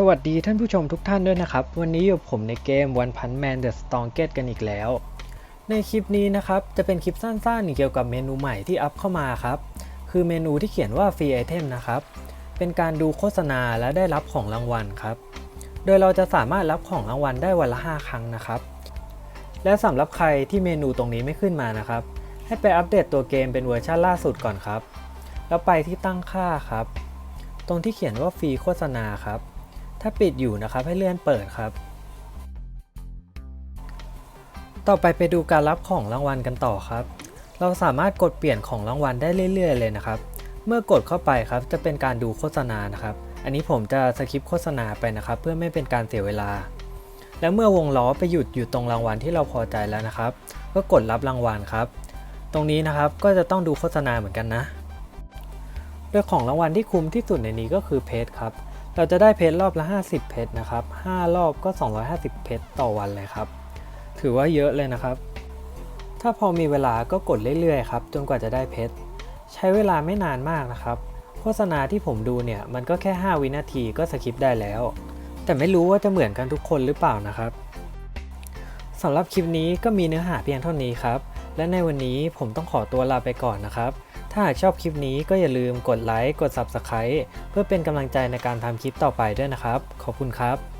สวัสดีท่านผู้ชมทุกท่านด้วยนะครับ วันนี้อยู่ผมในเกม One Punch Man The Strongest กันอีกแล้ว ในคลิปนี้นะครับ จะเป็นคลิปสั้นๆเกี่ยวกับเมนูใหม่ที่อัพเข้ามาครับ คือเมนูที่เขียนว่าฟรีไอเทมนะครับ เป็นการดูโฆษณาและได้รับของรางวัลครับ โดยเราจะสามารถรับของรางวัลได้วันละ 5 ครั้งนะครับ และสำหรับใครที่เมนูตรงนี้ไม่ขึ้นมานะครับ ให้ไปอัปเดตตัวเกมเป็นเวอร์ชันล่าสุดก่อนครับ แล้วไปที่ตั้งค่าครับ ตรงที่เขียนว่าฟรีโฆษณาครับ ถ้าปิดอยู่นะครับให้เลื่อนเปิดครับ ต่อไปไปดูการรับของรางวัลกันต่อครับ เราสามารถกดเปลี่ยนของรางวัลได้เรื่อย ๆ เลยนะครับ เมื่อกดเข้าไปครับจะเป็นการดูโฆษณานะครับ อันนี้ผมจะสคิปโฆษณาไปนะครับ เพื่อไม่เป็นการเสียเวลา แล้วเมื่อวงล้อไปหยุดอยู่ตรงรางวัลที่เราพอใจแล้วนะครับ ก็กดรับรางวัลครับ ตรงนี้นะครับก็จะต้องดูโฆษณาเหมือนกันนะโดยของรางวัลที่คุ้มที่สุดในนี้ก็คือเพชรครับ เราจะได้เพชรรอบละ 50 เพชรนะครับ 5 รอบก็ 250 เพชรต่อวันเลยครับ ถือว่าเยอะเลยนะครับ ถ้าพอมีเวลาก็กดเรื่อยๆครับ จนกว่าจะได้เพชร ใช้เวลาไม่นานมากนะครับ โฆษณาที่ผมดูเนี่ยมันก็แค่ 5 วินาทีก็สคิปได้แล้ว แต่ไม่รู้ว่าจะเหมือนกันทุกคนหรือเปล่านะครับสำหรับคลิปนี้ก็มีเนื้อหาเพียงเท่านี้ครับ และในวันนี้ผมต้องขอตัวลาไปก่อนนะครับ ถ้าหากชอบคลิปนี้ก็อย่าลืมกดไลค์ กด Subscribe เพื่อเป็นกำลังใจในการทำคลิปต่อไปด้วยนะครับ ขอบคุณครับ